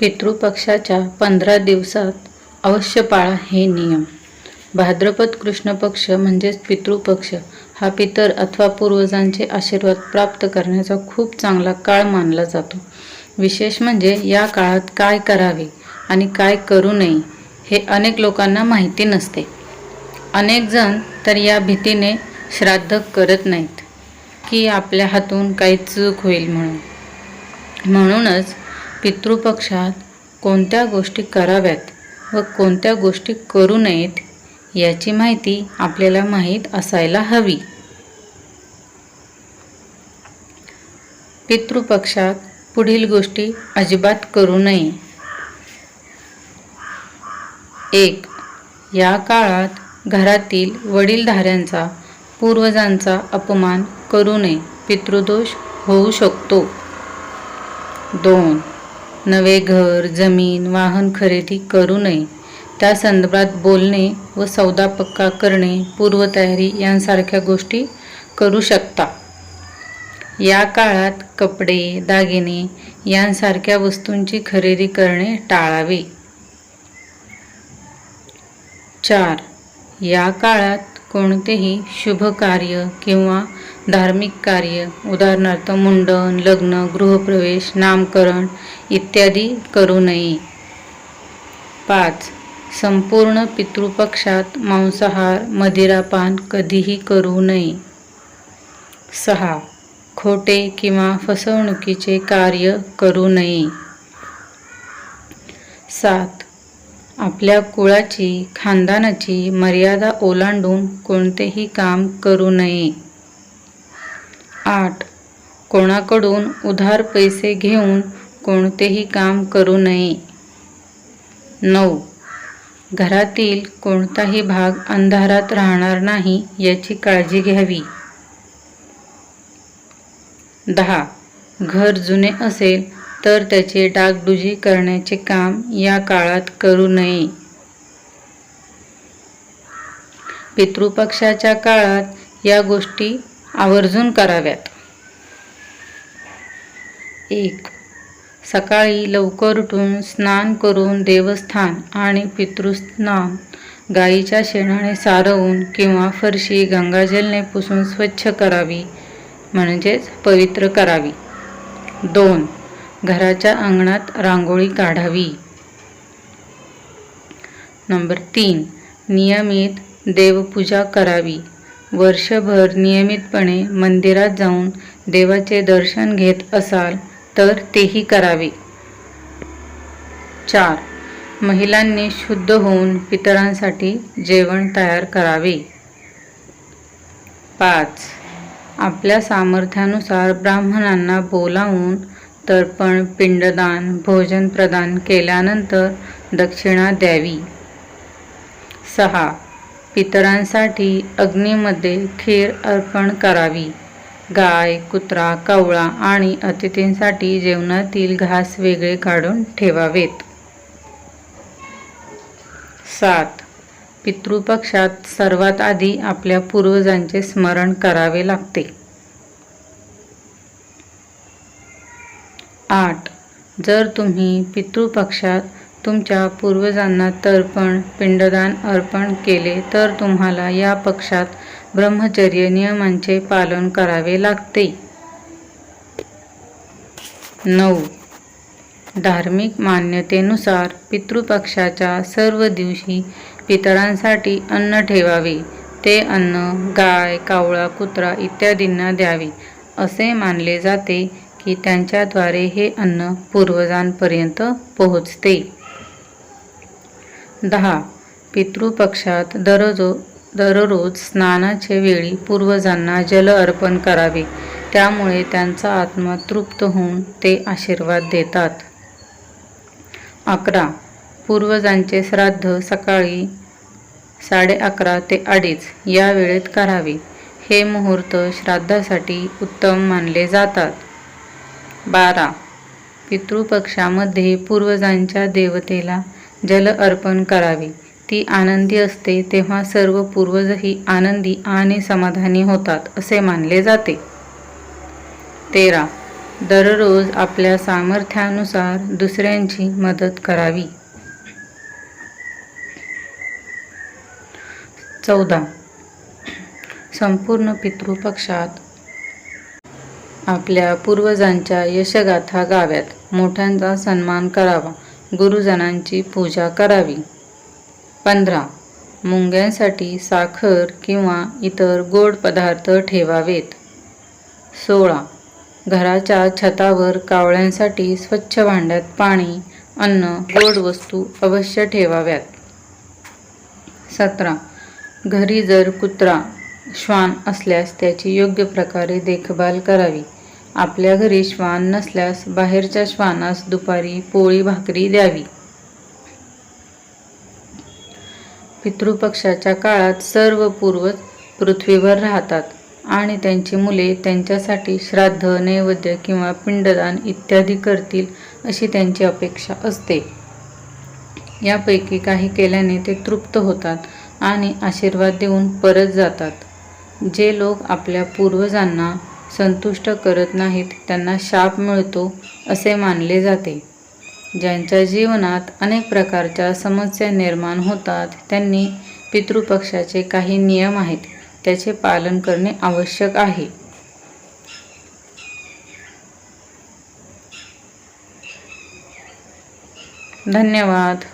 पितृपक्षाच्या पंधरा दिवसात अवश्य पाळा हे नियम. भाद्रपद कृष्ण पक्ष म्हणजेच पितृपक्ष हा पितर अथवा पूर्वजांचे आशीर्वाद प्राप्त करण्याचा खूप चांगला काळ मानला जातो. विशेष म्हणजे या काळात काय करावे आणि काय करू नये हे अनेक लोकांना माहिती नसते. अनेक जण तर या भीतीने श्राद्ध करत नाहीत की आपल्या हातून काही चूक होईल म्हणून. म्हणूनच पितृपक्षात कोणत्या गोष्टी कराव्यात व कोणत्या गोष्टी करू नयेत याची माहिती आपल्याला माहीत असायला हवी. पितृपक्षात पुढील गोष्टी अजिबात करू नये. एक या काळात घरातील वडीलधाऱ्यांचा पूर्वजांचा अपमान करू नये. पितृदोष होऊ शकतो. दोन नवे घर जमीन वाहन खरेदी करू नये. त्या संदर्भात बोलणे व सौदा पक्का करणे पूर्वतयारी यांसारख्या गोष्टी करू शकता. या काळात कपडे दागिने यांसारख्या वस्तूंची खरेदी करणे टाळावे. चार. या काळात कोणतेही शुभ कार्य किंवा धार्मिक कार्य उदाहरणार्थ मुंडन लग्न गृहप्रवेश नामकरण इत्यादी करू नये. पाच. संपूर्ण पितृपक्षात मांसाहार मदिरापान कधीही करू नये. सहा. खोटे किंवा फसवणुकीचे कार्य करू नये. सात. आपल्या कुळाची खानदानाची मर्यादा ओलांडून कोणतेही काम करू नये. आठ. कोणाकडून उधार पैसे घेऊन कोणतेही काम करू नये. नऊ. घरातील कोणताही भाग अंधारात राहणार नाही याची काळजी घ्यावी. दहा. घर जुने असेल तर त्याचे डागडुजी करण्याचे काम या काळात करू नये. पितृपक्षाच्या काळात या गोष्टी आवर्जून कराव्यात. एक सकाळी लवकर उठून स्नान करून देवस्थान आणि पितृस्नान गाईच्या शेणाने सारवून किंवा फरशी गंगाजलने पुसून स्वच्छ करावी म्हणजेच पवित्र करावी. दोन घराच्या अंगणात रांगोळी काढावी. नंबर तीन. नियमित देवपूजा करावी. वर्षभर नियमितपणे मंदिरात जाऊन देवाचे दर्शन घेत असाल तर तेही करावे. चार. महिलांनी शुद्ध होऊन पितरांसाठी जेवण तयार करावे. पाच. आपल्या सामर्थ्यानुसार ब्राह्मणांना बोलावून तर्पण पिंडदान भोजन प्रदान केल्यानंतर दक्षिणा द्यावी. सहा. पितरांसाठी अग्नीमध्ये खीर अर्पण करावी. गाय कुत्रा कवळा आणि अतिथींसाठी जेवणातील घास वेगळे काढून ठेवावेत. सात. पितृपक्षात सर्वात आधी आपल्या पूर्वजांचे स्मरण करावे लागते. आठ. जर तुम्ही पितृपक्षात तुमच्या पूर्वजांना तर्पण पिंडदान अर्पण केले तर तुम्हाला या पक्षात ब्रह्मचर्य नियमांचे पालन करावे लागते. नऊ. धार्मिक मान्यतेनुसार पितृपक्षाच्या सर्व दिवशी पितरांसाठी अन्न ठेवावे. ते अन्न गाय कावळा कुत्रा इत्यादींना द्यावे असे मानले जाते. की त्यांच्याद्वारे हे अन्न पूर्वजांपर्यंत पोहोचते. दहा. पितृपक्षात दररोज दररोज स्नानाचे वेळी पूर्वजांना जल अर्पण करावे. त्यामुळे त्यांचा आत्मा तृप्त होऊन ते आशीर्वाद देतात. अकरा. पूर्वजांचे श्राद्ध सकाळी साडे अकरा ते अडीच या वेळेत करावे. हे मुहूर्त श्राद्धासाठी उत्तम मानले जातात. बारा. पितृपक्षामध्ये पूर्वजांच्या देवतेला जल अर्पण करावे. ती आनंदी असते तेव्हा सर्व पूर्वजही आनंदी आणि समाधानी होतात असे मानले जाते. तेरा. दररोज आपल्या सामर्थ्यानुसार दुसऱ्यांची मदत करावी. चौदा. संपूर्ण पितृपक्षात आपल्या पूर्वजांच्या यशगाथा गाव्यात मोठ्यांचा सन्मान करावा. गुरुजनांची पूजा करावी. पंधरा. मुंग्यांसाठी साखर किंवा इतर गोड पदार्थ ठेवावेत. सोळा. घराच्या छतावर कावळ्यांसाठी स्वच्छ भांड्यात पाणी अन्न गोड वस्तू अवश्य ठेवाव्यात. सतरा. घरी जर कुत्रा श्वान असल्यास त्याची योग्य प्रकारे देखभाल करावी. आपल्या घरी श्वान नसल्यास बाहेरच्या श्वानास दुपारी पोळी भाकरी द्यावी. पितृपक्षाच्या काळात सर्व पूर्वज पृथ्वीवर राहतात आणि त्यांची मुले त्यांच्यासाठी श्राद्ध नैवेद्य किंवा पिंडदान इत्यादी करतील अशी त्यांची अपेक्षा असते. यापैकी काही केल्याने ते तृप्त होतात आणि आशीर्वाद देऊन परत जातात. जे लोक आपल्या पूर्वजांना संतुष्ट करत नाहीत त्यांना शाप मिळतो असे मानले जाते. ज्यांच्या जीवनात अनेक प्रकारच्या समस्या निर्माण होतात त्यांनी पितृपक्षाचे काही नियम आहेत त्याचे पालन करणे आवश्यक आहे. धन्यवाद.